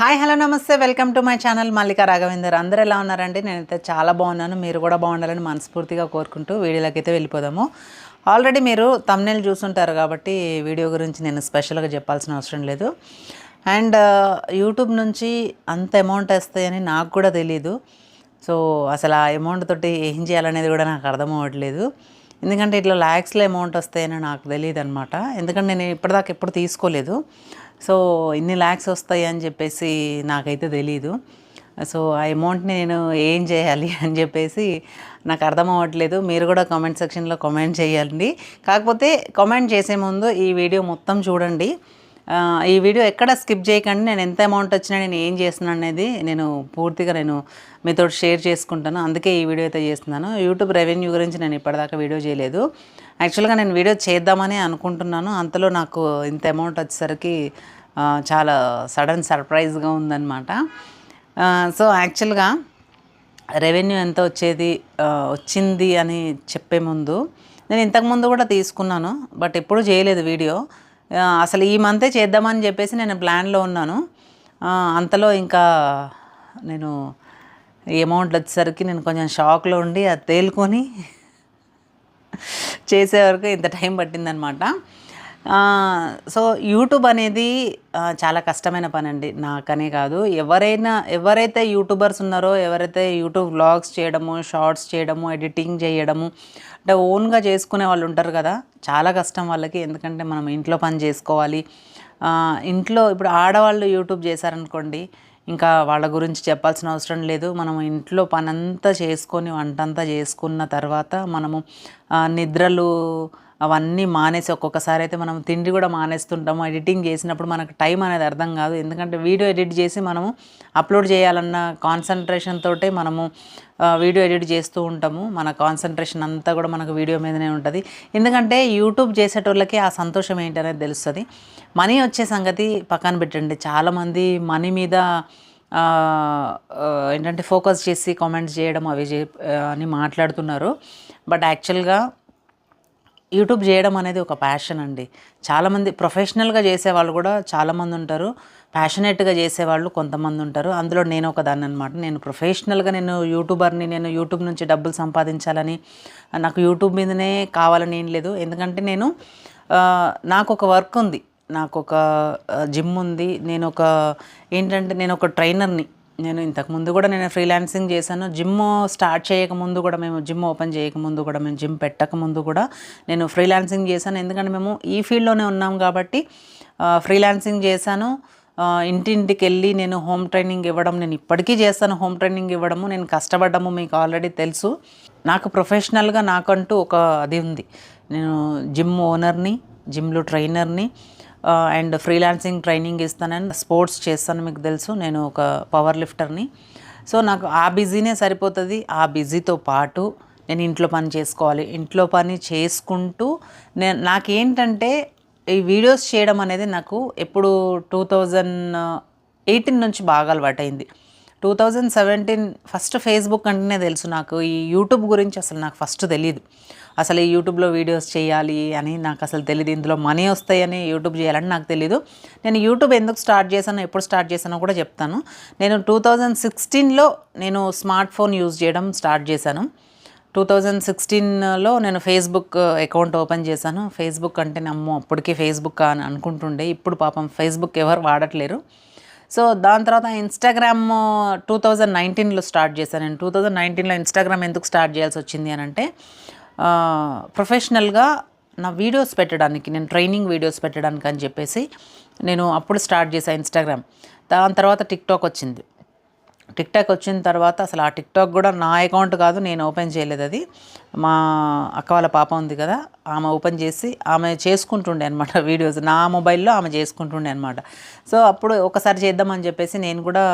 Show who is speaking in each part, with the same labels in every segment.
Speaker 1: Hi hello నమస్తే. Welcome to my channel Mallika Raghavender. అందరూ ఎలా ఉన్నారండి? నేనైతే చాలా బాగున్నాను. మీరు కూడా బాగుండాలని మనస్ఫూర్తిగా కోరుకుంటూ వీడియోలోకి అయితే వెళ్ళిపోదాము. ఆల్రెడీ మీరు తమ్నేలు చూసుంటారు కాబట్టి వీడియో గురించి నేను స్పెషల్గా చెప్పాల్సిన అవసరం లేదు. అండ్ యూట్యూబ్ uh, నుంచి అంత అమౌంట్ వస్తాయని నాకు కూడా తెలీదు. సో అసలు ఆ అమౌంట్ తోటి ఏం చేయాలనేది కూడా నాకు అర్థం అవ్వట్లేదు. ఎందుకంటే ఇట్లా ల్యాక్స్లో అమౌంట్ వస్తాయని నాకు తెలియదు అనమాట ఎందుకంటే నేను ఇప్పటిదాకా ఎప్పుడు తీసుకోలేదు. సో ఇన్ని ల్యాక్స్ వస్తాయి అని చెప్పేసి నాకైతే తెలీదు. సో ఆ అమౌంట్ని నేను ఏం చేయాలి అని చెప్పేసి నాకు అర్థం అవ్వట్లేదు. మీరు కూడా కామెంట్ సెక్షన్లో కామెంట్ చేయండి. కాకపోతే కామెంట్ చేసే ముందు ఈ వీడియో మొత్తం చూడండి. ఈ వీడియో ఎక్కడ స్కిప్ చేయకండి. నేను ఎంత అమౌంట్ వచ్చినా నేను ఏం చేస్తున్నాను అనేది నేను పూర్తిగా నేను మీతో షేర్ చేసుకుంటాను. అందుకే ఈ వీడియో అయితే చేస్తున్నాను. యూట్యూబ్ రెవెన్యూ గురించి నేను ఇప్పటిదాకా వీడియో చేయలేదు. యాక్చువల్గా నేను వీడియో చేద్దామని అనుకుంటున్నాను. అంతలో నాకు ఇంత అమౌంట్ వచ్చేసరికి చాలా సడన్ సర్ప్రైజ్గా ఉందన్నమాట. సో యాక్చువల్గా రెవెన్యూ ఎంత వచ్చేది వచ్చింది అని చెప్పే ముందు నేను ఇంతకుముందు కూడా తీసుకున్నాను. బట్ ఎప్పుడు చేయలేదు వీడియో. అసలు ఈ మంతే చేద్దామని చెప్పేసి నేను ప్లాన్లో ఉన్నాను. అంతలో ఇంకా నేను అమౌంట్ వచ్చేసరికి నేను కొంచెం షాక్లో ఉండి అది తేలుకొని చేసే వరకు ఇంత టైం పట్టిందనమాట. సో యూట్యూబ్ అనేది చాలా కష్టమైన పని అండి నాకనే కాదు. ఎవరైనా ఎవరైతే యూట్యూబర్స్ ఉన్నారో ఎవరైతే యూట్యూబ్ వ్లాగ్స్ చేయడము షార్ట్స్ చేయడము ఎడిటింగ్ చేయడము అంటే ఓన్గా చేసుకునే వాళ్ళు ఉంటారు కదా చాలా కష్టం వాళ్ళకి. ఎందుకంటే మనం ఇంట్లో పని చేసుకోవాలి. ఇంట్లో ఇప్పుడు ఆడవాళ్ళు యూట్యూబ్ చేశారనుకోండి ఇంకా వాళ్ళ గురించి చెప్పాల్సిన అవసరం లేదు. మనం ఇంట్లో పనంతా చేసుకొని వంటంతా చేసుకున్న తర్వాత మనము నిద్రలు అవన్నీ మానేసి ఒక్కొక్కసారి అయితే మనం తిండి కూడా మానేస్తుంటాము. ఎడిటింగ్ చేసినప్పుడు మనకు టైం అనేది అర్థం కాదు. ఎందుకంటే వీడియో ఎడిట్ చేసి మనము అప్లోడ్ చేయాలన్న కాన్సన్ట్రేషన్ తోటే మనము వీడియో ఎడిట్ చేస్తూ ఉంటాము. మన కాన్సన్ట్రేషన్ అంతా కూడా మనకు వీడియో మీదనే ఉంటుంది. ఎందుకంటే యూట్యూబ్ చేసేటోళ్ళకి ఆ సంతోషం ఏంటనేది తెలుస్తుంది. మనీ వచ్చే సంగతి పక్కన పెట్టండి. చాలామంది మనీ మీద ఏంటంటే ఫోకస్ చేసి కామెంట్స్ చేయడం అవి అని మాట్లాడుతున్నారు. బట్ యాక్చువల్గా యూట్యూబ్ చేయడం అనేది ఒక ప్యాషన్ అండి. చాలామంది ప్రొఫెషనల్గా చేసేవాళ్ళు కూడా చాలామంది ఉంటారు. ప్యాషనేట్గా చేసేవాళ్ళు కొంతమంది ఉంటారు. అందులో నేను ఒక దాన్ని అనమాట నేను ప్రొఫెషనల్గా నేను యూట్యూబర్ని నేను యూట్యూబ్ నుంచి డబ్బులు సంపాదించాలని నాకు యూట్యూబ్ మీదనే కావాలని ఏం లేదు. ఎందుకంటే నేను నాకు ఒక వర్క్ ఉంది. నాకు ఒక జిమ్ ఉంది. నేను ఒక ఏంటంటే నేను ఒక ట్రైనర్ని నేను ఇంతకుముందు కూడా నేను ఫ్రీలాన్సింగ్ చేశాను. జిమ్ స్టార్ట్ చేయకముందు కూడా మేము జిమ్ ఓపెన్ చేయకముందు కూడా మేము జిమ్ పెట్టకముందు కూడా నేను ఫ్రీలాన్సింగ్ చేశాను. ఎందుకంటే మేము ఈ ఫీల్డ్లోనే ఉన్నాం కాబట్టి ఫ్రీలాన్సింగ్ చేశాను. ఇంటింటికి వెళ్ళి నేను హోమ్ ట్రైనింగ్ ఇవ్వడం నేను ఇప్పటికీ చేస్తాను హోమ్ ట్రైనింగ్ ఇవ్వడము. నేను కష్టపడ్డము మీకు ఆల్రెడీ తెలుసు. నాకు ప్రొఫెషనల్గా నాకంటూ ఒక అది ఉంది. నేను జిమ్ ఓనర్ని జిమ్లో ట్రైనర్ని అండ్ ఫ్రీలాన్సింగ్ ట్రైనింగ్ ఇస్తానని స్పోర్ట్స్ చేస్తాను మీకు తెలుసు. నేను ఒక పవర్ లిఫ్టర్ని సో నాకు ఆ బిజీనే సరిపోతుంది. ఆ బిజీతో పాటు నేను ఇంట్లో పని చేసుకోవాలి. ఇంట్లో పని చేసుకుంటూ నేను నాకేంటంటే ఈ వీడియోస్ చేయడం అనేది నాకు ఎప్పుడు టూ థౌజండ్ ఎయిటీన్ నుంచి బాగా అలవాటైంది. Two thousand seventeen first Facebook అంటేనే తెలుసు నాకు. ఈ యూట్యూబ్ గురించి అసలు నాకు ఫస్ట్ తెలియదు అసలు ఈ యూట్యూబ్లో వీడియోస్ చేయాలి అని నాకు అసలు తెలియదు ఇందులో మనీ వస్తాయని యూట్యూబ్ చేయాలని నాకు తెలియదు నేను యూట్యూబ్ ఎందుకు స్టార్ట్ చేశానో ఎప్పుడు స్టార్ట్ చేశానో కూడా చెప్తాను. నేను టూ థౌజండ్ సిక్స్టీన్లో నేను స్మార్ట్ ఫోన్ యూజ్ చేయడం స్టార్ట్ చేశాను. టూ థౌజండ్ సిక్స్టీన్లో నేను ఫేస్బుక్ అకౌంట్ ఓపెన్ చేశాను. ఫేస్బుక్ అంటే నమ్మో అప్పటికే ఫేస్బుక్ అని అనుకుంటుండే. ఇప్పుడు పాపం ఫేస్బుక్ ఎవరు వాడట్లేరు. సో దాని తర్వాత ఇన్స్టాగ్రామ్ టూ థౌజండ్ నైన్టీన్లో స్టార్ట్ చేశాను. నేను టూ థౌజండ్ నైన్టీన్లో ఇన్స్టాగ్రామ్ ఎందుకు స్టార్ట్ చేయాల్సి వచ్చింది అని అంటే ప్రొఫెషనల్గా నా వీడియోస్ పెట్టడానికి నేను ట్రైనింగ్ వీడియోస్ పెట్టడానికి అని చెప్పేసి నేను అప్పుడు స్టార్ట్ చేశాను ఇన్స్టాగ్రామ్ దాని తర్వాత టిక్టాక్ వచ్చింది. టిక్టాక్ వచ్చిన తర్వాత అసలు ఆ టిక్టాక్ కూడా నా అకౌంట్ కాదు నేను ఓపెన్ చేయలేదు అది. మా అక్క వాళ్ళ పాప ఉంది కదా ఆమె ఓపెన్ చేసి ఆమె చేసుకుంటుండే అనమాట వీడియోస్. నా మొబైల్లో ఆమె చేసుకుంటుండే అనమాట సో అప్పుడు ఒకసారి చేద్దామని చెప్పేసి నేను కూడా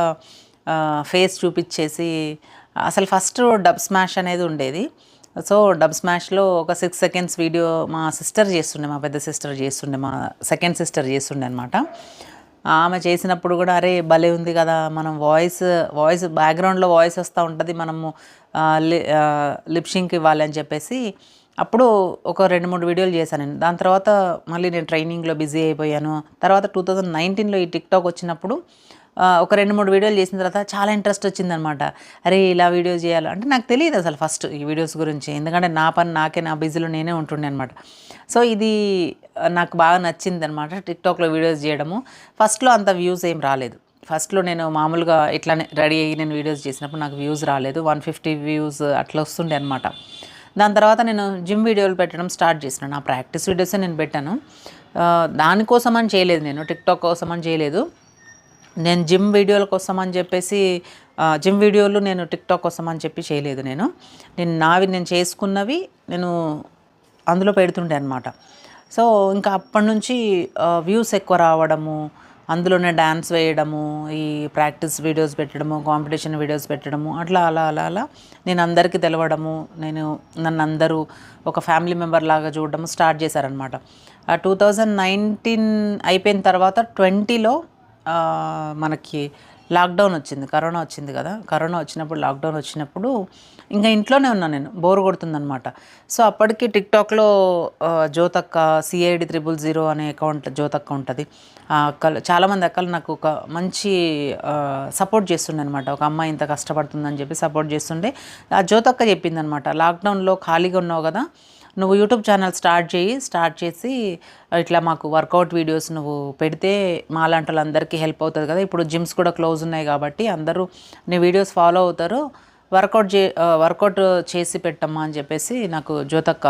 Speaker 1: ఫేస్ చూపించేసి అసలు ఫస్ట్ డబ్ స్మాష్ అనేది ఉండేది. సో డబ్ స్మాష్లో ఒక సిక్స్ సెకండ్స్ వీడియో మా సిస్టర్ చేస్తుండే మా పెద్ద సిస్టర్ చేస్తుండే మా సెకండ్ సిస్టర్ చేస్తుండే అనమాట ఆమె చేసినప్పుడు కూడా అరే భలే ఉంది కదా మనం వాయిస్ వాయిస్ బ్యాక్గ్రౌండ్లో వాయిస్ వస్తూ ఉంటుంది మనము లిప్షింక్ ఇవ్వాలి అని చెప్పేసి అప్పుడు ఒక రెండు మూడు వీడియోలు చేశాను నేను. దాని తర్వాత మళ్ళీ నేను ట్రైనింగ్లో బిజీ అయిపోయాను. తర్వాత టూ థౌజండ్ నైన్టీన్లో ఈ టిక్టాక్ వచ్చినప్పుడు ఒక రెండు మూడు వీడియోలు చేసిన తర్వాత చాలా ఇంట్రెస్ట్ వచ్చిందనమాట. అరే ఇలా వీడియోస్ చేయాలి. అంటే నాకు తెలియదు అసలు ఫస్ట్ ఈ వీడియోస్ గురించి. ఎందుకంటే నా పని నాకే నా బిజీలో నేనే ఉంటుండే అనమాట. సో ఇది నాకు బాగా నచ్చింది అనమాట టిక్టాక్లో వీడియోస్ చేయడము. ఫస్ట్లో అంత వ్యూస్ ఏం రాలేదు. ఫస్ట్లో నేను మామూలుగా ఇట్లానే రెడీ అయ్యి నేను వీడియోస్ చేసినప్పుడు నాకు వ్యూస్ రాలేదు. వన్ ఫిఫ్టీ వ్యూస్ అట్లా వస్తుండే అనమాట దాని తర్వాత నేను జిమ్ వీడియోలు పెట్టడం స్టార్ట్ చేసిన. నా ప్రాక్టీస్ వీడియోసే నేను పెట్టాను. దానికోసం అని చేయలేదు నేను. టిక్టాక్ కోసం అని చేయలేదు. నేను జిమ్ వీడియోల కోసం అని చెప్పేసి జిమ్ వీడియోలు నేను టిక్టాక్ కోసం అని చెప్పి చేయలేదు నేను. నేను నావి నేను చేసుకున్నవి నేను అందులో పెడుతుండే అనమాట సో ఇంకా అప్పటి నుంచి వ్యూస్ ఎక్కువ రావడము అందులోనే డ్యాన్స్ వేయడము ఈ ప్రాక్టీస్ వీడియోస్ పెట్టడము కాంపిటీషన్ వీడియోస్ పెట్టడము అట్లా అలా అలా అలా నేను అందరికీ తెలవడము నేను నన్ను అందరూ ఒక ఫ్యామిలీ మెంబర్ లాగా చూడడము స్టార్ట్ చేశారనమాట టూ థౌజండ్ నైన్టీన్ అయిపోయిన తర్వాత ట్వంటీలో మనకి లాక్డౌన్ వచ్చింది కరోనా వచ్చింది కదా. కరోనా వచ్చినప్పుడు లాక్డౌన్ వచ్చినప్పుడు ఇంకా ఇంట్లోనే ఉన్నాను నేను బోర్ కొడుతుందనమాట సో అప్పటికి టిక్టాక్లో జ్యోతక్క సిఐడి త్రిబుల్ జీరో అనే అకౌంట్ జ్యోతక్క ఉంటుంది. ఆ అక్కలు చాలామంది అక్కలు నాకు ఒక మంచి సపోర్ట్ చేస్తుండే అనమాట ఒక అమ్మాయి ఇంత కష్టపడుతుందని చెప్పి సపోర్ట్ చేస్తుండే. ఆ జ్యోతక్క చెప్పిందనమాట లాక్డౌన్లో ఖాళీగా ఉన్నావు కదా నువ్వు యూట్యూబ్ ఛానల్ స్టార్ట్ చేయి స్టార్ట్ చేసి ఇట్లా మాకు వర్కౌట్ వీడియోస్ నువ్వు పెడితే మాలాంటి వాళ్ళందరికీ హెల్ప్ అవుతుంది కదా. ఇప్పుడు జిమ్స్ కూడా క్లోజ్ ఉన్నాయి కాబట్టి అందరూ నీ వీడియోస్ ఫాలో అవుతారు. వర్కౌట్ చే వర్కౌట్ చేసి పెట్టమ్మా అని చెప్పేసి నాకు జ్యోతక్క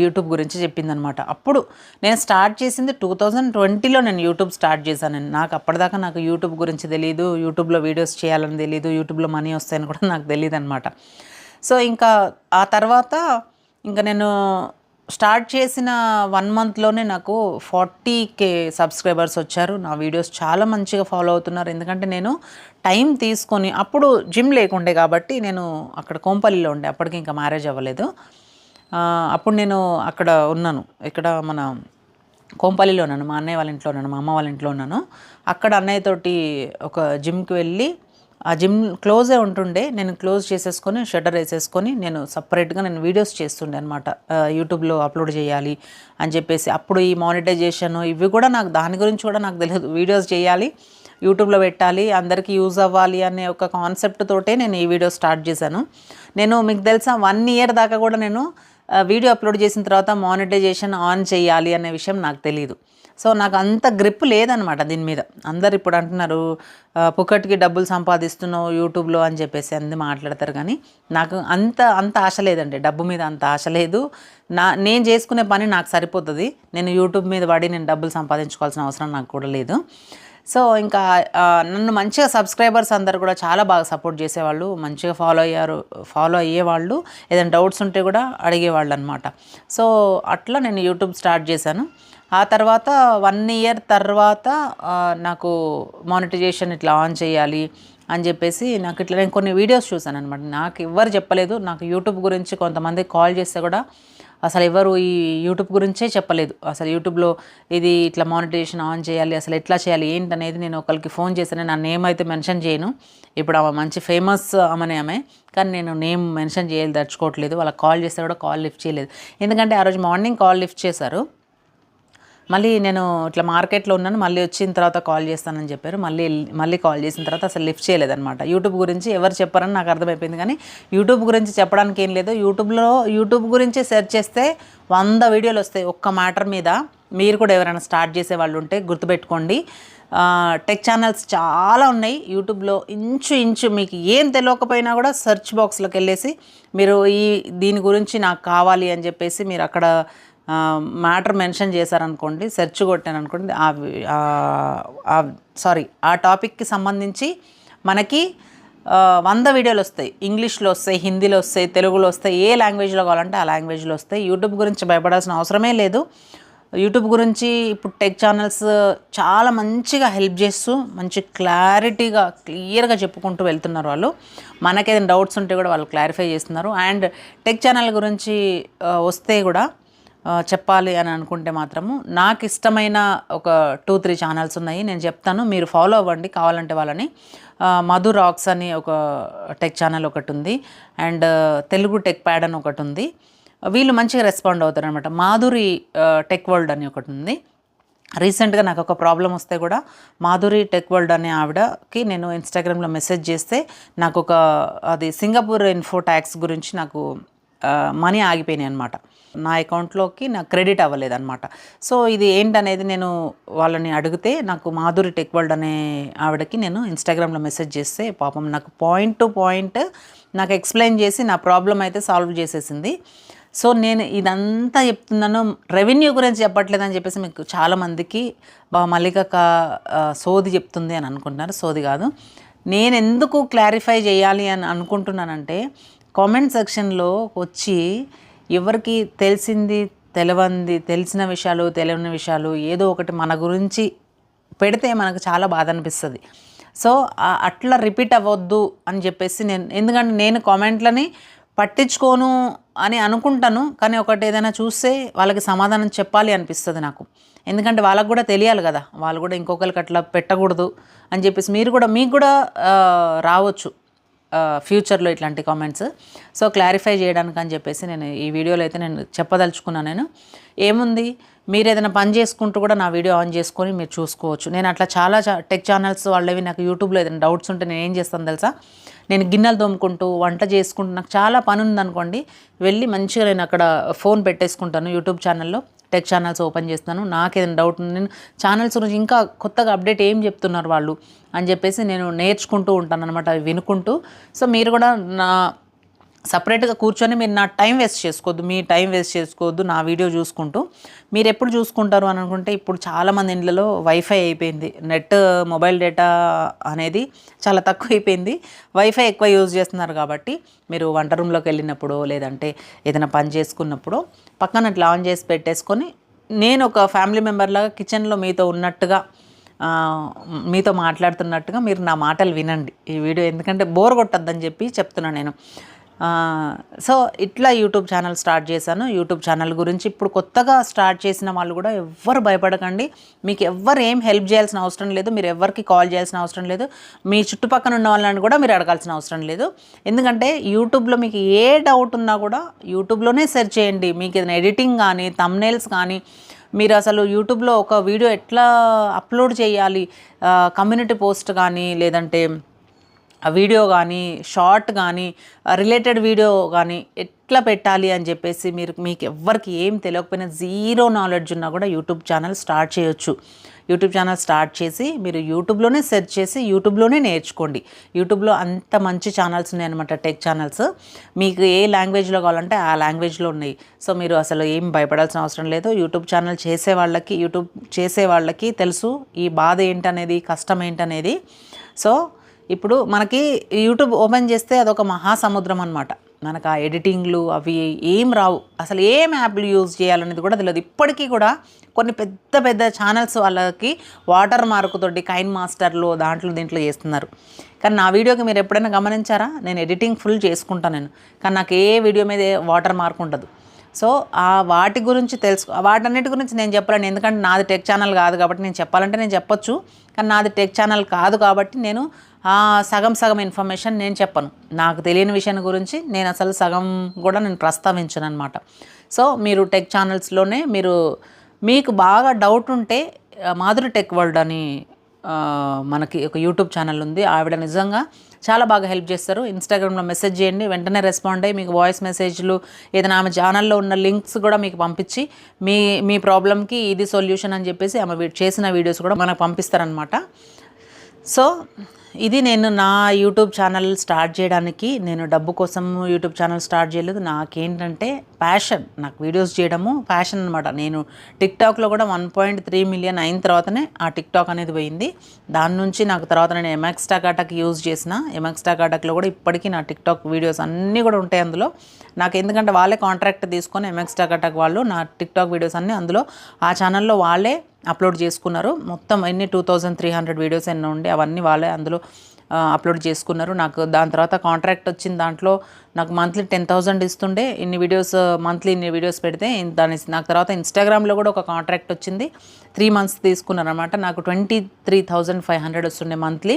Speaker 1: యూట్యూబ్ గురించి చెప్పిందనమాట. అప్పుడు నేను స్టార్ట్ చేసింది టూ థౌజండ్ ట్వంటీలో నేను యూట్యూబ్ స్టార్ట్ చేశాను. నాకు అప్పటిదాకా నాకు యూట్యూబ్ గురించి తెలియదు యూట్యూబ్లో వీడియోస్ చేయాలని తెలియదు యూట్యూబ్లో మనీ వస్తాయని కూడా నాకు తెలియదు అనమాట సో ఇంకా ఆ తర్వాత ఇంకా నేను స్టార్ట్ చేసిన వన్ మంత్లోనే నాకు ఫార్టీ కే సబ్స్క్రైబర్స్ వచ్చారు. నా వీడియోస్ చాలా మంచిగా ఫాలో అవుతున్నారు. ఎందుకంటే నేను టైం తీసుకొని అప్పుడు జిమ్ లేకుండే కాబట్టి నేను అక్కడ కోంపల్లిలో ఉండే అప్పటికి ఇంకా మ్యారేజ్ అవ్వలేదు. అప్పుడు నేను అక్కడ ఉన్నాను. ఇక్కడ మన కోంపల్లిలో ఉన్నాను. మా అన్నయ్య వాళ్ళ ఇంట్లో ఉన్నాను మా అమ్మ వాళ్ళ ఇంట్లో ఉన్నాను. అక్కడ అన్నయ్యతోటి ఒక జిమ్కి వెళ్ళి ఆ జిమ్ క్లోజే ఉంటుండే నేను క్లోజ్ చేసేసుకొని షటర్ వేసేసుకొని నేను సపరేట్గా నేను వీడియోస్ చేస్తుండే అనమాట యూట్యూబ్లో అప్లోడ్ చేయాలి అని చెప్పేసి. అప్పుడు ఈ మానిటైజేషన్ ఇవి కూడా నాకు దాని గురించి కూడా నాకు తెలియదు. వీడియోస్ చేయాలి యూట్యూబ్లో పెట్టాలి అందరికీ యూజ్ అవ్వాలి అనే ఒక కాన్సెప్ట్ తోటే నేను ఈ వీడియో స్టార్ట్ చేశాను. నేను మీకు తెలుసా వన్ ఇయర్ దాకా కూడా నేను వీడియో అప్లోడ్ చేసిన తర్వాత మానిటైజేషన్ ఆన్ చేయాలి అనే విషయం నాకు తెలియదు సో నాకు అంత గ్రిప్ లేదనమాట దీని మీద. అందరు ఇప్పుడు అంటున్నారు ఆ, డబ్బులు సంపాదిస్తున్నావు యూట్యూబ్లో అని చెప్పేసి అంది మాట్లాడతారు కానీ నాకు అంత అంత ఆశ లేదండి. డబ్బు మీద అంత ఆశ లేదు. నా నేను చేసుకునే పని నాకు సరిపోతుంది. నేను యూట్యూబ్ మీద పడి నేను డబ్బులు సంపాదించుకోవాల్సిన అవసరం నాకు కూడా లేదు. సో ఇంకా నన్ను మంచిగా సబ్స్క్రైబర్స్ అందరు కూడా చాలా బాగా సపోర్ట్ చేసేవాళ్ళు మంచిగా ఫాలో అయ్యారు ఫాలో అయ్యేవాళ్ళు ఏదైనా డౌట్స్ ఉంటే కూడా అడిగేవాళ్ళు అనమాట సో అట్లా నేను యూట్యూబ్ స్టార్ట్ చేశాను. ఆ తర్వాత వన్ ఇయర్ తర్వాత నాకు మానిటైజేషన్ ఇట్లా ఆన్ చేయాలి అని చెప్పేసి నాకు ఇట్లా నేను కొన్ని వీడియోస్ చూశాను అనమాట నాకు ఎవ్వరు చెప్పలేదు. నాకు యూట్యూబ్ గురించి కొంతమంది కాల్ చేస్తే కూడా అసలు ఎవరు ఈ యూట్యూబ్ గురించే చెప్పలేదు. అసలు యూట్యూబ్లో ఇది ఇట్లా మానిటైజేషన్ ఆన్ చేయాలి అసలు ఎట్లా చేయాలి ఏంటనేది నేను ఒకరికి ఫోన్ చేశాను నా నేమ్ అయితే మెన్షన్ చేయను. ఇప్పుడు ఆమె మంచి ఫేమస్ ఆమెనే ఆమె కానీ నేను నేమ్ మెన్షన్ చేయాలి దర్చుకోవట్లేదు వాళ్ళకి కాల్ చేస్తే కూడా కాల్ లిఫ్ట్ చేయలేదు. ఎందుకంటే ఆ రోజు మార్నింగ్ కాల్ లిఫ్ట్ చేశారు. మళ్ళీ నేను ఇట్లా మార్కెట్లో ఉన్నాను మళ్ళీ వచ్చిన తర్వాత కాల్ చేస్తానని చెప్పారు. మళ్ళీ మళ్ళీ కాల్ చేసిన తర్వాత అసలు లిఫ్ట్ చేయలేదనమాట యూట్యూబ్ గురించి ఎవరు చెప్పారని నాకు అర్థమైపోయింది. కానీ యూట్యూబ్ గురించి చెప్పడానికి ఏం లేదు. యూట్యూబ్లో యూట్యూబ్ గురించి సెర్చ్ చేస్తే వంద వీడియోలు వస్తాయి ఒక్క మ్యాటర్ మీద. మీరు కూడా ఎవరైనా స్టార్ట్ చేసే వాళ్ళు ఉంటే గుర్తుపెట్టుకోండి. టెక్ ఛానల్స్ చాలా ఉన్నాయి. యూట్యూబ్లో ఇంచు ఇంచు మీకు ఏం తెలియకపోయినా కూడా సెర్చ్ బాక్స్లోకి వెళ్ళేసి మీరు ఈ దీని గురించి నాకు కావాలి అని చెప్పేసి మీరు అక్కడ మ్యాటర్ మెన్షన్ చేశారనుకోండి సెర్చ్ కొట్టాను అనుకోండి సారీ ఆ టాపిక్కి సంబంధించి మనకి వంద వీడియోలు వస్తాయి. ఇంగ్లీష్లో వస్తాయి హిందీలో వస్తాయి తెలుగులో వస్తాయి ఏ లాంగ్వేజ్లో కావాలంటే ఆ లాంగ్వేజ్లో వస్తాయి. యూట్యూబ్ గురించి భయపడాల్సిన అవసరమే లేదు. యూట్యూబ్ గురించి ఇప్పుడు టెక్ ఛానల్స్ చాలా మంచిగా హెల్ప్ చేస్తూ మంచి క్లారిటీగా క్లియర్గా చెప్పుకుంటూ వెళ్తున్నారు వాళ్ళు. మనకేదైనా డౌట్స్ ఉంటే కూడా వాళ్ళు క్లారిఫై చేస్తున్నారు. అండ్ టెక్ ఛానల్ గురించి వస్తే కూడా చెప్పాలి అని అనుకుంటే మాత్రము నాకు ఇష్టమైన ఒక టూ త్రీ ఛానల్స్ ఉన్నాయి. నేను చెప్తాను. మీరు ఫాలో అవ్వండి. కావాలంటే వాళ్ళని. మధు రాక్స్ అని ఒక టెక్ ఛానల్ ఒకటి ఉంది అండ్ తెలుగు టెక్ ప్యాడ్ అని ఒకటి ఉంది వీళ్ళు మంచిగా రెస్పాండ్ అవుతారు అనమాట మాధురి టెక్ వరల్డ్ అని ఒకటి ఉంది రీసెంట్గా నాకు ఒక ప్రాబ్లం వస్తే కూడా మాధురి టెక్ వరల్డ్ అనే ఆవిడకి నేను ఇన్స్టాగ్రామ్లో మెసేజ్ చేస్తే నాకు ఒక అది సింగపూర్ ఇన్ఫో ట్యాక్స్ గురించి నాకు మనీ ఆగిపోయినాయి అనమాట నా అకౌంట్లోకి నాకు క్రెడిట్ అవ్వలేదన్నమాట. సో ఇది ఏంటనేది నేను వాళ్ళని అడిగితే నాకు మాధురి టెక్ వరల్డ్ అనే ఆవిడకి నేను ఇన్స్టాగ్రామ్లో మెసేజ్ చేస్తే పాపం నాకు పాయింట్ టు పాయింట్ నాకు ఎక్స్ప్లెయిన్ చేసి నా ప్రాబ్లం అయితే సాల్వ్ చేసేసింది. సో నేను ఇదంతా చెప్తున్నాను. రెవెన్యూ గురించి చెప్పట్లేదని చెప్పేసి మీకు చాలామందికి బా మల్లికక్క సోది చెప్తుంది అని అనుకుంటున్నారు. సోది కాదు. నేను ఎందుకు క్లారిఫై చేయాలి అని అనుకుంటున్నానంటే కామెంట్ సెక్షన్లో వచ్చి ఎవరికి తెలిసింది తెలవంది తెలిసిన విషయాలు తెలియని విషయాలు ఏదో ఒకటి మన గురించి పెడితే మనకు చాలా బాధ అనిపిస్తుంది. సో అట్లా రిపీట్ అవ్వద్దు అని చెప్పేసి నేను ఎందుకంటే నేను కామెంట్లని పట్టించుకోను అని అనుకుంటాను కానీ ఒకటి ఏదైనా చూస్తే వాళ్ళకి సమాధానం చెప్పాలి అనిపిస్తుంది నాకు. ఎందుకంటే వాళ్ళకు కూడా తెలియాలి కదా వాళ్ళు కూడా ఇంకొకరికి అట్లా పెట్టకూడదు అని చెప్పేసి మీరు కూడా మీకు కూడా రావచ్చు. ఫ్యూచర్లో ఇట్లాంటి కామెంట్స్ సో క్లారిఫై చేయడానికి అని చెప్పేసి నేను ఈ వీడియోలో అయితే నేను చెప్పదలుచుకున్నాను నేను. ఏముంది? మీరు ఏదైనా పని చేసుకుంటూ కూడా నా వీడియో ఆన్ చేసుకొని మీరు చూసుకోవచ్చు. నేను అట్లా చాలా టెక్ ఛానల్స్ వాళ్ళవి నాకు యూట్యూబ్లో ఏదైనా డౌట్స్ ఉంటే నేను ఏం చేస్తాను తెలుసా? నేను గిన్నెలు తోముకుంటూ వంట చేసుకుంటూ నాకు చాలా పని ఉందనుకోండి వెళ్ళి మంచిగా నేను అక్కడ ఫోన్ పెట్టేసుకుంటాను యూట్యూబ్ ఛానల్లో టెక్ ఛానల్స్ ఓపెన్ చేస్తాను. నాకు ఏదైనా డౌట్ ఉంది నేను ఛానల్స్ గురించి ఇంకా కొత్తగా అప్డేట్ ఏం చెప్తున్నారు వాళ్ళు అని చెప్పేసి నేను నేర్చుకుంటూ ఉంటాను అనమాట అవి వినుకుంటూ. సో మీరు కూడా నా సపరేట్గా కూర్చొని మీరు నా టైం వేస్ట్ చేసుకోవద్దు మీ టైం వేస్ట్ చేసుకోవద్దు నా వీడియో చూసుకుంటూ. మీరు ఎప్పుడు చూసుకుంటారు అని అనుకుంటే ఇప్పుడు చాలామంది ఇండ్లలో వైఫై అయిపోయింది. నెట్ మొబైల్ డేటా అనేది చాలా తక్కువ అయిపోయింది వైఫై ఎక్కువ యూజ్ చేస్తున్నారు కాబట్టి మీరు వంట రూమ్లోకి వెళ్ళినప్పుడు లేదంటే ఏదైనా పని చేసుకున్నప్పుడు పక్కన అట్లా ఆన్ చేసి పెట్టేసుకొని నేను ఒక ఫ్యామిలీ మెంబర్లాగా కిచెన్లో మీతో ఉన్నట్టుగా మీతో మాట్లాడుతున్నట్టుగా మీరు నా మాటలు వినండి. ఈ వీడియో ఎందుకంటే బోర్ కొట్టద్దని చెప్పి చెప్తున్నాను నేను. సో ఇట్లా యూట్యూబ్ ఛానల్ స్టార్ట్ చేశాను. యూట్యూబ్ ఛానల్ గురించి ఇప్పుడు కొత్తగా స్టార్ట్ చేసిన వాళ్ళు కూడా ఎవ్వరు భయపడకండి. మీకు ఎవ్వరు ఏం హెల్ప్ చేయాల్సిన అవసరం లేదు. మీరు ఎవరికి కాల్ చేయాల్సిన అవసరం లేదు. మీ చుట్టుపక్కల ఉన్న వాళ్ళని కూడా మీరు అడగాల్సిన అవసరం లేదు. ఎందుకంటే యూట్యూబ్లో మీకు ఏ డౌట్ ఉన్నా కూడా యూట్యూబ్లోనే సెర్చ్ చేయండి. మీకు ఏదైనా ఎడిటింగ్ కానీ తమ్నేల్స్ కానీ మీరు అసలు యూట్యూబ్లో ఒక వీడియో ఎట్లా అప్లోడ్ చేయాలి? కమ్యూనిటీ పోస్ట్ కానీ లేదంటే వీడియో కానీ షార్ట్ కానీ రిలేటెడ్ వీడియో కానీ ఎట్లా పెట్టాలి అని చెప్పేసి మీరు మీకు ఎవ్వరికి ఏం తెలియకపోయినా జీరో నాలెడ్జ్ ఉన్నా కూడా యూట్యూబ్ ఛానల్ స్టార్ట్ చేయొచ్చు. యూట్యూబ్ ఛానల్ స్టార్ట్ చేసి మీరు యూట్యూబ్లోనే సెర్చ్ చేసి యూట్యూబ్లోనే నేర్చుకోండి. యూట్యూబ్లో అంత మంచి ఛానల్స్ ఉన్నాయి అనమాట టెక్ ఛానల్స్. మీకు ఏ లాంగ్వేజ్లో కావాలంటే ఆ లాంగ్వేజ్లో ఉన్నాయి. సో మీరు అసలు ఏం భయపడాల్సిన అవసరం లేదు. యూట్యూబ్ ఛానల్ చేసే వాళ్ళకి యూట్యూబ్ చేసే వాళ్ళకి తెలుసు ఈ బాధ ఏంటనేది కష్టం ఏంటనేది. సో ఇప్పుడు మనకి యూట్యూబ్ ఓపెన్ చేస్తే అదొక మహాసముద్రం అనమాట మనకు ఆ ఎడిటింగ్లు అవి ఏం రావు. అసలు ఏం యాప్లు యూజ్ చేయాలనేది కూడా తెలియదు. ఇప్పటికీ కూడా కొన్ని పెద్ద పెద్ద ఛానల్స్ వాళ్ళకి వాటర్ మార్కుతోటి కైన్ మాస్టర్లు దాంట్లో దీంట్లో చేస్తున్నారు. కానీ నా వీడియోకి మీరు ఎప్పుడైనా గమనించారా? నేను ఎడిటింగ్ ఫుల్ చేసుకుంటాను నేను. కానీ నాకు ఏ వీడియో మీద వాటర్ మార్క్ ఉండదు. సో ఆ వాటి గురించి తెలుసు వాటన్నిటి గురించి నేను చెప్పలేను. ఎందుకంటే నాది టెక్ ఛానల్ కాదు కాబట్టి నేను చెప్పాలంటే నేను చెప్పొచ్చు. కానీ నాది టెక్ ఛానల్ కాదు కాబట్టి నేను ఆ సగం సగం ఇన్ఫర్మేషన్ నేను చెప్పను. నాకు తెలియని విషయం గురించి నేను అసలు సగం కూడా నేను ప్రస్తావించను అనమాట సో మీరు టెక్ ఛానల్స్లోనే మీరు మీకు బాగా డౌట్ ఉంటే మాధురి టెక్ వరల్డ్ అని మనకి ఒక యూట్యూబ్ ఛానల్ ఉంది. ఆవిడ నిజంగా చాలా బాగా హెల్ప్ చేస్తారు. ఇన్స్టాగ్రామ్లో మెసేజ్ చేయండి. వెంటనే రెస్పాండ్ అయ్యి మీకు వాయిస్ మెసేజ్లు ఏదైనా ఆమె ఛానల్లో ఉన్న లింక్స్ కూడా మీకు పంపించి మీ మీ ప్రాబ్లమ్కి ఇది సొల్యూషన్ అని చెప్పేసి ఆమె వీ- చేసిన వీడియోస్ కూడా మనకు పంపిస్తారనమాట సో ఇది నేను నా యూట్యూబ్ ఛానల్ స్టార్ట్ చేయడానికి నేను డబ్బు కోసం యూట్యూబ్ ఛానల్ స్టార్ట్ చేయలేదు. నాకేంటంటే ప్యాషన్ నాకు వీడియోస్ చేయడము ప్యాషన్ అనమాట నేను టిక్టాక్లో కూడా వన్ పాయింట్ త్రీ మిలియన్ అయిన తర్వాతనే ఆ టిక్టాక్ అనేది పోయింది. దాని నుంచి నాకు తర్వాత నేను ఎంఎక్స్ కాటాక్ యూజ్ చేసిన. ఎంఎక్స్టా కాటాక్లో కూడా ఇప్పటికీ నా టిక్టాక్ వీడియోస్ అన్నీ కూడా ఉంటాయి అందులో. నాకు ఎందుకంటే వాళ్ళే కాంట్రాక్ట్ తీసుకొని ఎంఎక్స్టా కాటాక్ వాళ్ళు నా టిక్టాక్ వీడియోస్ అన్నీ అందులో. ఆ ఛానల్లో వాళ్ళే అప్లోడ్ చేసుకున్నారు. మొత్తం ఎన్ని two thousand three hundred videos ఎన్నో ఉండే అవన్నీ వాళ్ళే అందులో అప్లోడ్ చేసుకున్నారు. నాకు దాని తర్వాత కాంట్రాక్ట్ వచ్చిన దాంట్లో నాకు మంత్లీ టెన్ థౌజండ్ ఇస్తుండే. ఇన్ని వీడియోస్ మంత్లీ ఇన్ని వీడియోస్ పెడితే దాని నాకు తర్వాత ఇన్స్టాగ్రామ్లో కూడా ఒక కాంట్రాక్ట్ వచ్చింది. త్రీ మంత్స్ తీసుకున్నారు అనమాట నాకు twenty three thousand five hundred వస్తుండే మంత్లీ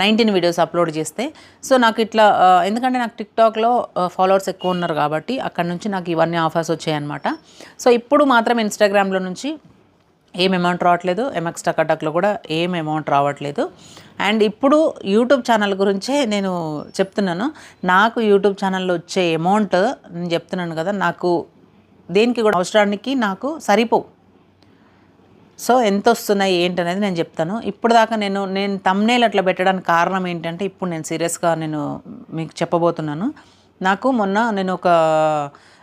Speaker 1: నైన్టీన్ వీడియోస్ అప్లోడ్ చేస్తే. సో నాకు ఇట్లా ఎందుకంటే నాకు టిక్టాక్లో ఫాలోవర్స్ ఎక్కువ ఉన్నారు కాబట్టి అక్కడ నుంచి నాకు ఇవన్నీ ఆఫర్స్ వచ్చాయన్నమాట. సో ఇప్పుడు మాత్రం ఇన్స్టాగ్రామ్లో నుంచి ఏం అమౌంట్ రావట్లేదు ఎంఎక్స్ టకాటక్లో కూడా ఏం అమౌంట్ రావట్లేదు. అండ్ ఇప్పుడు యూట్యూబ్ ఛానల్ గురించే నేను చెప్తున్నాను. నాకు యూట్యూబ్ ఛానల్లో వచ్చే అమౌంట్ నేను చెప్తున్నాను కదా నాకు దేనికి కూడా అవసరానికి నాకు సరిపోవు. సో ఎంత వస్తున్నాయి ఏంటి అనేది నేను చెప్తాను. ఇప్పుడు దాకా నేను నేను తమ్నేల్ అట్లా పెట్టడానికి కారణం ఏంటంటే ఇప్పుడు నేను సీరియస్గా నేను మీకు చెప్పబోతున్నాను. నాకు మొన్న నేను ఒక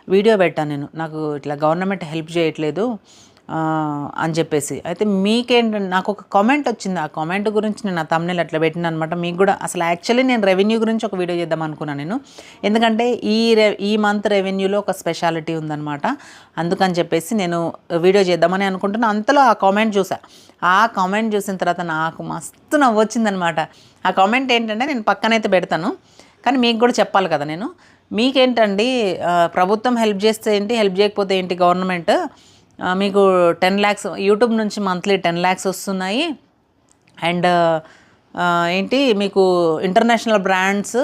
Speaker 1: వీడియో పెట్టాను నేను. నాకు ఇట్లా గవర్నమెంట్ హెల్ప్ చేయట్లేదు. అని చెప్పేసి. అయితే మీకేంటంటే నాకు ఒక కామెంట్ వచ్చింది. ఆ కామెంట్ గురించి నేను ఆ తమ్నేల్ అట్లా పెట్టిన అనమాట మీకు కూడా అసలు యాక్చువల్లీ నేను రెవెన్యూ గురించి ఒక వీడియో చేద్దాం అనుకున్నాను నేను. ఎందుకంటే ఈ రె ఈ మంత్ రెవెన్యూలో ఒక స్పెషాలిటీ ఉందన్నమాట. అందుకని చెప్పేసి నేను వీడియో చేద్దామని అనుకుంటున్నా. అంతలో ఆ కామెంట్ చూసా. ఆ కామెంట్ చూసిన తర్వాత నాకు మస్తు నవ్వు వచ్చిందనమాట ఆ కామెంట్ ఏంటంటే నేను పక్కనైతే పెడతాను. కానీ మీకు కూడా చెప్పాలి కదా నేను. మీకేంటండి ప్రభుత్వం హెల్ప్ చేస్తే ఏంటి హెల్ప్ చేయకపోతే ఏంటి గవర్నమెంట్ మీకు టెన్ ల్యాక్స్ యూట్యూబ్ నుంచి మంత్లీ టెన్ ల్యాక్స్ వస్తున్నాయి. అండ్ ఏంటి మీకు ఇంటర్నేషనల్ బ్రాండ్స్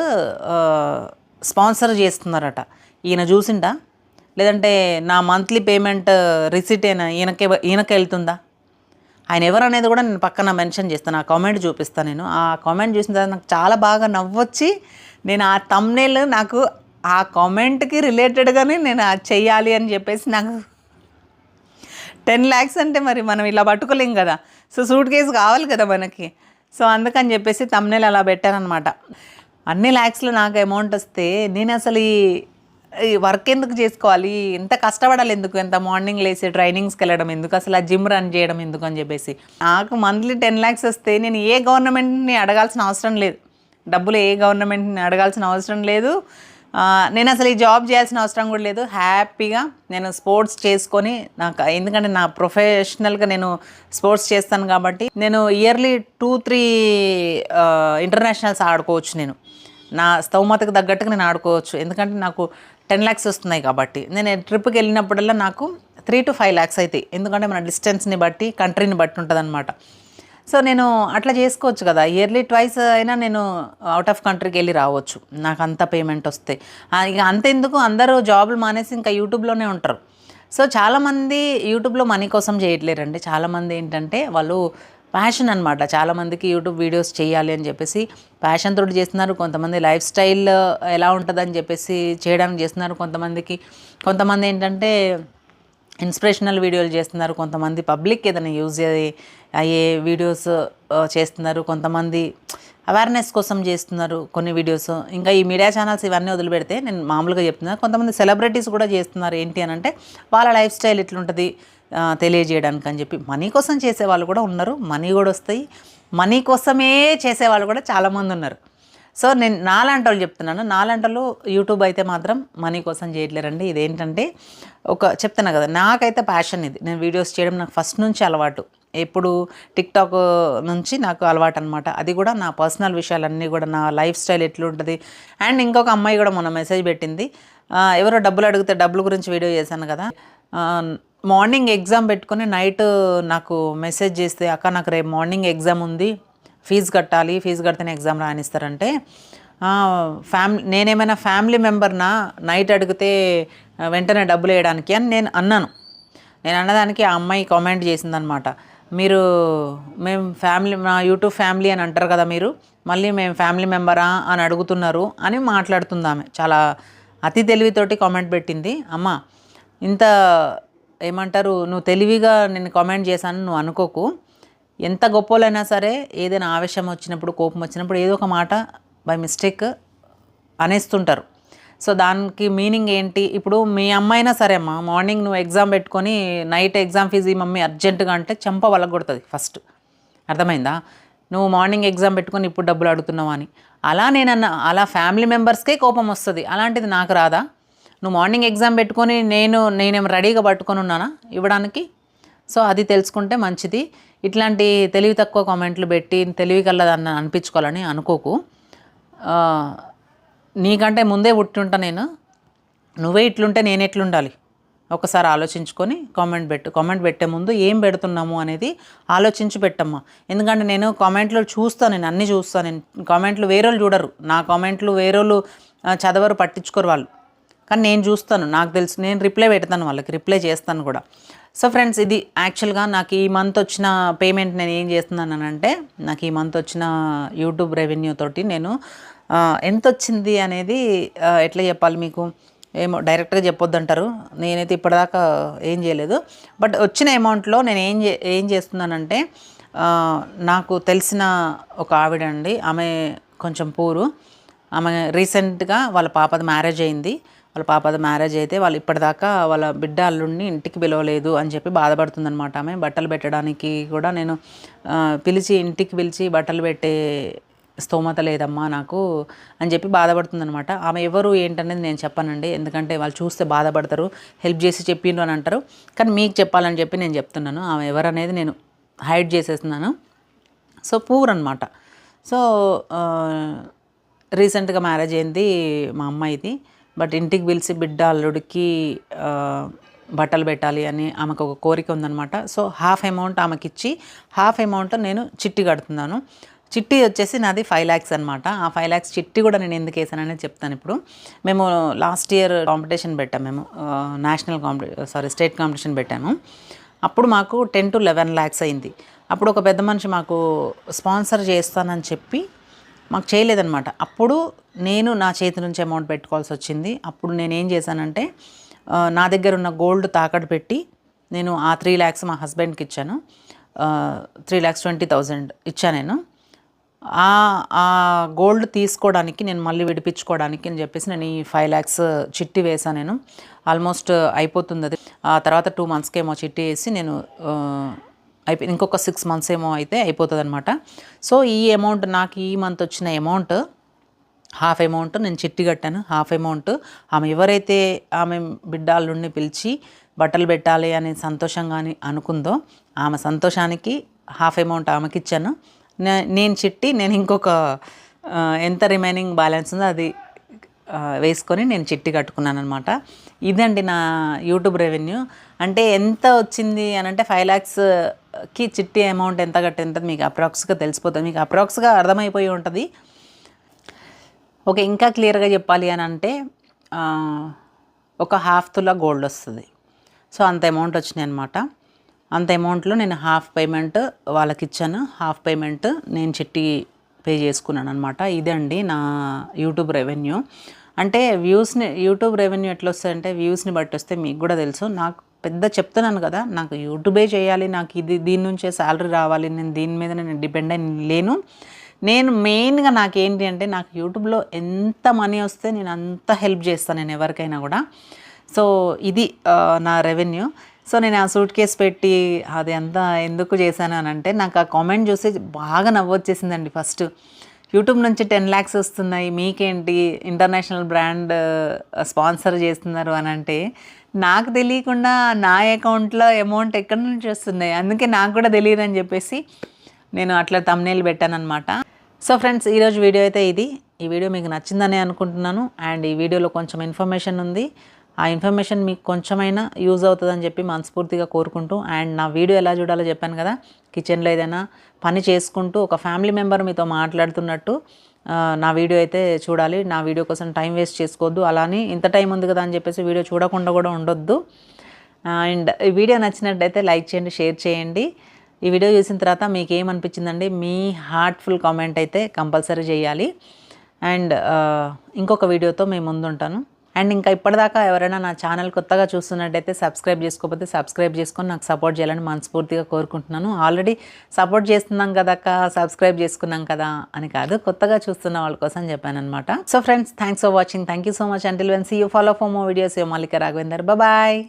Speaker 1: స్పాన్సర్ చేస్తున్నారట. ఈయన చూసిండా? లేదంటే నా మంత్లీ పేమెంట్ రిసిట్ అయినా ఈయనకే ఈయనకే వెళ్తుందా? ఆయన ఎవరు అనేది కూడా నేను పక్కన మెన్షన్ చేస్తాను. ఆ కామెంట్ చూపిస్తాను నేను. ఆ కామెంట్ చూసిన తర్వాత నాకు చాలా బాగా నవ్వొచ్చి నేను ఆ తమ్నేల్ నాకు ఆ కామెంట్కి రిలేటెడ్గానే నేను అది చెయ్యాలి అని చెప్పేసి నాకు టెన్ ల్యాక్స్ అంటే మరి మనం ఇలా పట్టుకోలేం కదా. సో సూట్ కేసు కావాలి కదా మనకి. సో అందుకని చెప్పేసి తమ్నేలు అలా పెట్టానమాట అన్ని ల్యాక్స్లో నాకు అమౌంట్ వస్తే నేను అసలు ఈ వర్క్ ఎందుకు చేసుకోవాలి? ఎంత కష్టపడాలి ఎందుకు? ఎంత మార్నింగ్ లేసి ట్రైనింగ్స్కి వెళ్ళడం ఎందుకు? అసలు ఆ జిమ్ రన్ చేయడం ఎందుకు అని చెప్పేసి. నాకు మంత్లీ టెన్ ల్యాక్స్ వస్తే నేను ఏ గవర్నమెంట్ని అడగాల్సిన అవసరం లేదు. డబ్బులు ఏ గవర్నమెంట్ని అడగాల్సిన అవసరం లేదు. నేను అసలు ఈ జాబ్ చేయాల్సిన అవసరం కూడా లేదు. హ్యాపీగా నేను స్పోర్ట్స్ చేసుకొని నాకు ఎందుకంటే నా ప్రొఫెషనల్గా నేను స్పోర్ట్స్ చేస్తాను కాబట్టి నేను ఇయర్లీ టూ త్రీ ఇంటర్నేషనల్స్ ఆడుకోవచ్చు నేను. నా స్తౌమతకు తగ్గట్టుగా నేను ఆడుకోవచ్చు. ఎందుకంటే నాకు టెన్ ల్యాక్స్ వస్తున్నాయి కాబట్టి. నేను ట్రిప్కి వెళ్ళినప్పుడల్లా నాకు త్రీ టు ఫైవ్ ల్యాక్స్ అవుతాయి ఎందుకంటే మన డిస్టెన్స్ని బట్టి కంట్రీని బట్టి ఉంటుంది సో నేను అట్లా చేసుకోవచ్చు కదా. ఇయర్లీ ట్వైస్ అయినా నేను అవుట్ ఆఫ్ కంట్రీకి వెళ్ళి రావచ్చు. నాకు అంత పేమెంట్ వస్తే. ఇక అంతెందుకు? అందరూ జాబులు మానేసి ఇంకా యూట్యూబ్లోనే ఉంటారు. సో చాలామంది యూట్యూబ్లో మనీ కోసం చేయట్లేరండి. చాలామంది ఏంటంటే వాళ్ళు ప్యాషన్ అనమాట చాలామందికి యూట్యూబ్ వీడియోస్ చేయాలి అని చెప్పేసి ప్యాషన్ తోటి చేస్తున్నారు. కొంతమంది లైఫ్ స్టైల్ ఎలా ఉంటుందని చెప్పేసి చేయడానికి చేస్తున్నారు. కొంతమందికి కొంతమంది ఏంటంటే ఇన్స్పిరేషనల్ వీడియోలు చేస్తున్నారు. కొంతమంది పబ్లిక్ ఏదైనా యూజ్ అయ్యే వీడియోస్ చేస్తున్నారు. కొంతమంది అవేర్నెస్ కోసం చేస్తున్నారు కొన్ని వీడియోస్. ఇంకా ఈ మీడియా ఛానల్స్ ఇవన్నీ వదిలిపెడితే నేను మామూలుగా చెప్తున్నాను కొంతమంది సెలబ్రిటీస్ కూడా చేస్తున్నారు. ఏంటి అని అంటే వాళ్ళ లైఫ్ స్టైల్ ఎట్లుంటుంది తెలియజేయడానికి అని చెప్పి. మనీ కోసం చేసే వాళ్ళు కూడా ఉన్నారు. మనీ కూడా వస్తాయి. మనీ కోసమే చేసే వాళ్ళు కూడా చాలామంది ఉన్నారు. సో నేను నాలాంటి వాళ్ళు చెప్తున్నాను. నాలాంటి వాళ్ళు యూట్యూబ్ అయితే మాత్రం మనీ కోసం చేయట్లేరండి. ఇదేంటంటే ఒక చెప్తున్నా కదా నాకైతే ప్యాషన్ ఇది. నేను వీడియోస్ చేయడం నాకు ఫస్ట్ నుంచి అలవాటు. ఎప్పుడు టిక్టాక్ నుంచి నాకు అలవాటు అనమాట అది కూడా నా పర్సనల్ విషయాలన్నీ కూడా నా లైఫ్ స్టైల్ ఎట్లుంటుంది? అండ్ ఇంకొక అమ్మాయి కూడా మొన్న మెసేజ్ పెట్టింది. ఎవరో డబ్బులు అడిగితే డబ్బుల గురించి వీడియో చేశాను కదా. మార్నింగ్ ఎగ్జామ్ పెట్టుకొని నైట్ నాకు మెసేజ్ చేస్తే అక్క నాకు రేపు మార్నింగ్ ఎగ్జామ్ ఉంది. ఫీజు కట్టాలి ఫీజు కడితేనే ఎగ్జామ్ రానిస్తారంటే ఫ్యామిలీ నేనేమైనా ఫ్యామిలీ మెంబర్నా నైట్ అడిగితే వెంటనే డబ్బులు వేయడానికి అని నేను అన్నాను. నేను అన్నదానికి ఆ అమ్మాయి కామెంట్ చేసిందనమాట. మీరు మేము ఫ్యామిలీ మా యూట్యూబ్ ఫ్యామిలీ అని అంటారు కదా మీరు మళ్ళీ మేము ఫ్యామిలీ మెంబరా అని అడుగుతున్నారు అని మాట్లాడుతుంది ఆమె. చాలా అతి తెలివితోటి కామెంట్ పెట్టింది. అమ్మ ఇంత ఏమంటారు నువ్వు తెలివిగా నేను కామెంట్ చేశాను నువ్వు అనుకోకు. ఎంత గొప్పలైనా సరే ఏదైనా ఆవేశం వచ్చినప్పుడు కోపం వచ్చినప్పుడు ఏదో ఒక మాట బై మిస్టేక్ అనేస్తుంటారు. సో దానికి మీనింగ్ ఏంటి? ఇప్పుడు మీ అమ్మాయినా సరే అమ్మా మార్నింగ్ నువ్వు ఎగ్జామ్ పెట్టుకొని నైట్ ఎగ్జామ్ ఫీజు ఈ మమ్మీ అర్జెంటుగా అంటే చెంప వలగొడుతుంది ఫస్ట్ అర్థమైందా? నువ్వు మార్నింగ్ ఎగ్జామ్ పెట్టుకొని ఇప్పుడు డబ్బులు అడుగుతున్నావు అని. అలా నేనన్నా అలా ఫ్యామిలీ మెంబర్స్కే కోపం వస్తుంది. అలాంటిది నాకు రాదా? నువ్వు మార్నింగ్ ఎగ్జామ్ పెట్టుకొని నేను నేనేం రెడీగా పట్టుకొని ఉన్నానా ఇవ్వడానికి? సో అది తెలుసుకుంటే మంచిది. ఇట్లాంటి తెలివి తక్కువ కామెంట్లు పెట్టి తెలివి కలదన్న అనిపించుకోవాలని అనుకోకు. నీకంటే ముందే పుట్టింటా నేను. నువ్వే ఇట్లుంటే నేను ఎట్లుండాలి? ఒకసారి ఆలోచించుకొని కామెంట్ పెట్టు. కామెంట్ పెట్టే ముందు ఏం పెడుతున్నాము అనేది ఆలోచించి పెట్టమ్మా. ఎందుకంటే నేను కామెంట్లు చూస్తాను నేను అన్నీ చూస్తాను నేను కామెంట్లు వేరేళ్ళు చూడరు. నా కామెంట్లు వేరేళ్ళు చదవరు పట్టించుకోరు వాళ్ళు. కానీ నేను చూస్తాను. నాకు తెలుసు. నేను రిప్లై పెడతాను వాళ్ళకి. రిప్లై చేస్తాను కూడా. సో ఫ్రెండ్స్ ఇది యాక్చువల్గా నాకు ఈ మంత్ వచ్చిన పేమెంట్ నేను ఏం చేస్తున్నానంటే నాకు ఈ మంత్ వచ్చిన యూట్యూబ్ రెవెన్యూ తోటి నేను ఎంత వచ్చింది అనేది ఎట్లా చెప్పాలి మీకు? ఏమో డైరెక్ట్గా చెప్పొద్దు అంటారు నేనైతే ఇప్పటిదాకా ఏం చేయలేదు. బట్ వచ్చిన అమౌంట్లో నేను ఏం చే ఏం చేస్తున్నానంటే నాకు తెలిసిన ఒక ఆవిడ అండి ఆమె కొంచెం పూరు ఆమె రీసెంట్గా వాళ్ళ పాపది మ్యారేజ్ అయింది. వాళ్ళ పాపది మ్యారేజ్ అయితే వాళ్ళు ఇప్పటిదాకా వాళ్ళ బిడ్డ అల్లుడిని ఇంటికి పిలవలేదు అని చెప్పి బాధపడుతుందనమాట ఆమె బట్టలు పెట్టడానికి కూడా నేను పిలిచి ఇంటికి పిలిచి బట్టలు పెట్టే స్తోమత లేదమ్మా నాకు అని చెప్పి బాధపడుతుందనమాట ఆమె ఎవరు ఏంటనేది నేను చెప్పానండి. ఎందుకంటే వాళ్ళు చూస్తే బాధపడతారు హెల్ప్ చేసి చెప్పిండ్రు అని అంటారు. కానీ మీకు చెప్పాలని చెప్పి నేను చెప్తున్నాను. ఆమె ఎవరనేది నేను హైడ్ చేసేస్తున్నాను. సో పూర్ అనమాట సో రీసెంట్గా మ్యారేజ్ అయింది మా అమ్మాయిది. బట్ ఇంటికి పిలిచి బిడ్డ అల్లుడికి బట్టలు పెట్టాలి అని ఆమెకు ఒక కోరిక ఉందనమాట సో హాఫ్ అమౌంట్ ఆమెకి ఇచ్చి హాఫ్ అమౌంట్ నేను చిట్టి కడుతున్నాను. చిట్టి వచ్చేసి నాది ఫైవ్ ల్యాక్స్ అనమాట ఆ ఫైవ్ ల్యాక్స్ చిట్టి కూడా నేను ఎందుకు వేసానని చెప్తాను ఇప్పుడు. మేము లాస్ట్ ఇయర్ కాంపిటీషన్ పెట్టాము మేము national competition sorry state competition పెట్టాను అప్పుడు మాకు టెన్ టు లెవెన్ ల్యాక్స్ అయింది. అప్పుడు ఒక పెద్ద మనిషి మాకు స్పాన్సర్ చేస్తానని చెప్పి మాకు చేయలేదన్నమాట. అప్పుడు నేను నా చేతి నుంచి అమౌంట్ పెట్టుకోవాల్సి వచ్చింది. అప్పుడు నేను ఏం చేశానంటే నా దగ్గర ఉన్న గోల్డ్ తాకట్టు పెట్టి నేను ఆ త్రీ ల్యాక్స్ మా హస్బెండ్కి ఇచ్చాను. త్రీ ల్యాక్స్ ట్వంటీ థౌజండ్ ఇచ్చాను నేను. ఆ ఆ గోల్డ్ తీసుకోవడానికి నేను మళ్ళీ విడిపించుకోవడానికి అని చెప్పేసి నేను ఈ ఫైవ్ ల్యాక్స్ చిట్టి వేసాను నేను. ఆల్మోస్ట్ అయిపోతుంది అది. ఆ తర్వాత టూ మంత్స్కి ఏమో చిట్టి వేసి నేను ఆ, అయిపోయి ఇంకొక సిక్స్ మంత్స్ ఏమో అయితే అయిపోతుంది అనమాట సో ఈ అమౌంట్ నాకు ఈ మంత్ వచ్చిన అమౌంట్ హాఫ్ అమౌంట్ నేను చిట్టి కట్టాను. హాఫ్ అమౌంట్ ఆమె ఎవరైతే ఆమె బిడ్డాళ్ళుండి పిలిచి బట్టలు పెట్టాలి అని సంతోషంగా అని అనుకుందో ఆమె సంతోషానికి హాఫ్ అమౌంట్ ఆమెకి ఇచ్చాను నేను చిట్టి నేను ఇంకొక ఎంత రిమైనింగ్ బ్యాలెన్స్ ఉందో అది వేసుకొని నేను చిట్టి కట్టుకున్నాను అనమాట ఇదండి నా యూట్యూబ్ రెవెన్యూ అంటే ఎంత వచ్చింది అని అంటే ఫైవ్ కి చిట్టి అమౌంట్ ఎంత కట్టింటుంది మీకు అప్రాక్స్గా తెలిసిపోతుంది. మీకు అప్రాక్స్గా అర్థమైపోయి ఉంటుంది. ఓకే ఇంకా క్లియర్గా చెప్పాలి అని అంటే ఒక హాఫ్ తులా గోల్డ్ వస్తుంది. సో అంత అమౌంట్ వచ్చినాయి అనమాట అంత అమౌంట్లో నేను హాఫ్ పేమెంట్ వాళ్ళకి ఇచ్చాను హాఫ్ పేమెంట్ నేను చిట్టి పే చేసుకున్నాను అనమాట ఇదండి నా యూట్యూబ్ రెవెన్యూ అంటే వ్యూస్ని యూట్యూబ్ రెవెన్యూ ఎట్లా వస్తాయంటే వ్యూస్ని బట్టి వస్తే మీకు కూడా తెలుసు. నాకు పెద్ద చెప్తున్నాను కదా నాకు యూట్యూబే చేయాలి నాకు ఇది దీని నుంచే శాలరీ రావాలి నేను దీని మీద నేను డిపెండ్ అయి లేను. నేను మెయిన్గా నాకు ఏంటి అంటే నాకు యూట్యూబ్లో ఎంత మనీ వస్తే నేను అంత హెల్ప్ చేస్తాను నేను ఎవరికైనా కూడా. సో ఇది నా రెవెన్యూ. సో నేను ఆ సూట్ కేస్ పెట్టి అది అంతా ఎందుకు చేశాను అని అంటే నాకు ఆ కామెంట్ చూసి బాగా నవ్వొచ్చేసిందండి ఫస్ట్. యూట్యూబ్ నుంచి టెన్ ల్యాక్స్ వస్తున్నాయి మీకేంటి ఇంటర్నేషనల్ బ్రాండ్ స్పాన్సర్ చేస్తున్నారు అని అంటే నాకు తెలియకుండా నా అకౌంట్లో అమౌంట్ ఎక్కడి నుంచి వస్తున్నాయి? అందుకే నాకు కూడా తెలియదు అని చెప్పేసి నేను అట్లా తమ్నేల్ పెట్టాను అనమాట సో ఫ్రెండ్స్ ఈరోజు వీడియో అయితే ఇది. ఈ వీడియో మీకు నచ్చిందని అనుకుంటున్నాను. అండ్ ఈ వీడియోలో కొంచెం ఇన్ఫర్మేషన్ ఉంది. ఆ ఇన్ఫర్మేషన్ మీకు కొంచెమైనా యూజ్ అవుతుందని చెప్పి మనస్ఫూర్తిగా కోరుకుంటూ అండ్ నా వీడియో ఎలా చూడాలో చెప్పాను కదా కిచెన్లో ఏదైనా పని చేసుకుంటూ ఒక ఫ్యామిలీ మెంబర్ మీతో మాట్లాడుతున్నట్టు నా వీడియో అయితే చూడాలి. నా వీడియో కోసం టైం వేస్ట్ చేసుకోవద్దు. అలానే ఇంత టైం ఉంది కదా అని చెప్పేసి వీడియో చూడకుండా కూడా ఉండొద్దు. అండ్ ఈ వీడియో నచ్చినట్టయితే లైక్ చేయండి షేర్ చేయండి. ఈ వీడియో చూసిన తర్వాత మీకు ఏమనిపించిందండి మీ హార్ట్ఫుల్ కామెంట్ అయితే కంపల్సరీ చేయాలి. అండ్ ఇంకొక వీడియోతో మేము ముందుంటాను. అండ్ ఇంకా ఇప్పటిదాకా ఎవరైనా నా ఛానల్ కొత్తగా చూస్తున్నట్టయితే సబ్స్క్రైబ్ చేసుకోకపోతే సబ్స్క్రైబ్ చేసుకొని నాకు సపోర్ట్ చేయాలని మనస్ఫూర్తిగా కోరుకుంటున్నాను. ఆల్రెడీ సపోర్ట్ చేస్తున్నాం కదక్క సబ్స్క్రైబ్ చేసుకున్నాం కదా అని కాదు కొత్తగా చూస్తున్న వాళ్ళ కోసం చెప్పాను అనమాట so friends thanks for watching thank you so much until when see you follow for more videos yo Mallika Raghavender bye